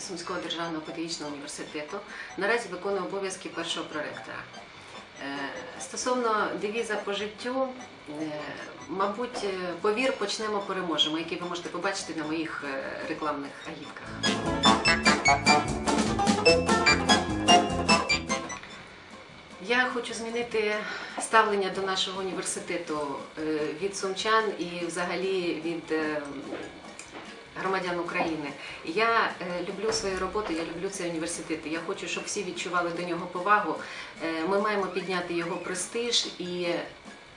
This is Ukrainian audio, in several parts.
Сумського державного педагогічного університету. Наразі виконую обов'язки першого проректора. Е, Стосовно девіза по життю, е, мабуть, е, повір, почнемо, переможемо, який ви можете побачити на моїх рекламних агітках. Я хочу змінити ставлення до нашого університету від сумчан і взагалі від громадян України. Я е, люблю свою роботу, я люблю цей університет. Я хочу, щоб всі відчували до нього повагу. Е, Ми маємо підняти його престиж і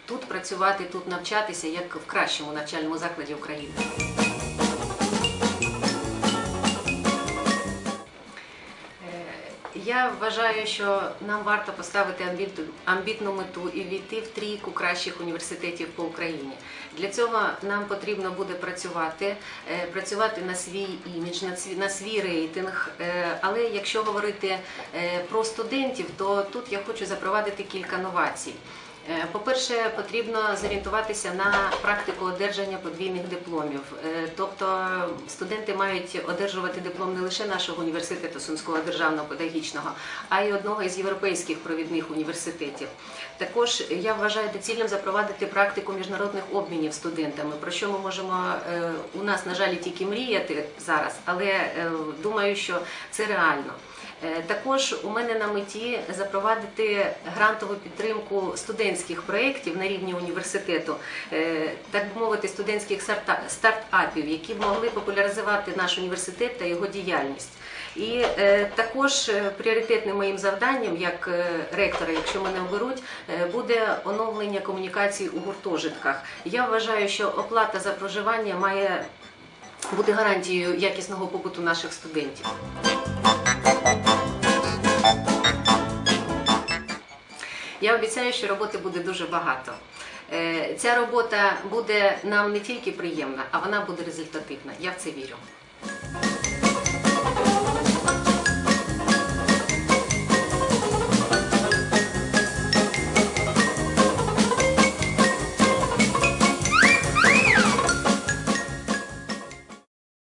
тут працювати, тут навчатися як в кращому навчальному закладі України. Я вважаю, що нам варто поставити амбітну- мету і війти в трійку кращих університетів по Україні. Для цього нам потрібно буде працювати, е, працювати на свій імідж, на свій рейтинг. Е, Але якщо говорити е, про студентів, то тут я хочу запровадити кілька новацій. Е, По-перше, потрібно зорієнтуватися на практику одержання подвійних дипломів. Е, Тобто студенти мають одержувати диплом не лише нашого університету Сумського державного педагогічного, а й одного із європейських провідних університетів. Також я вважаю доцільним запровадити практику міжнародних обмінів студентами, про що ми можемо е, у нас, на жаль, тільки мріяти зараз, але думаю, що це реально. Е, Також у мене на меті запровадити грантову підтримку студентських проєктів на рівні університету, е, так би мовити, студентських стартапів, які б могли популяризувати наш університет та його діяльність. І е, також пріоритетним моїм завданням як ректора, якщо мене оберуть, буде оновлення комунікацій у гуртожитках. Я вважаю, що оплата за проживання має бути гарантією якісного побуту наших студентів. Я обіцяю, що роботи буде дуже багато. Е, Ця робота буде нам не тільки приємна, а вона буде результативна. Я в це вірю.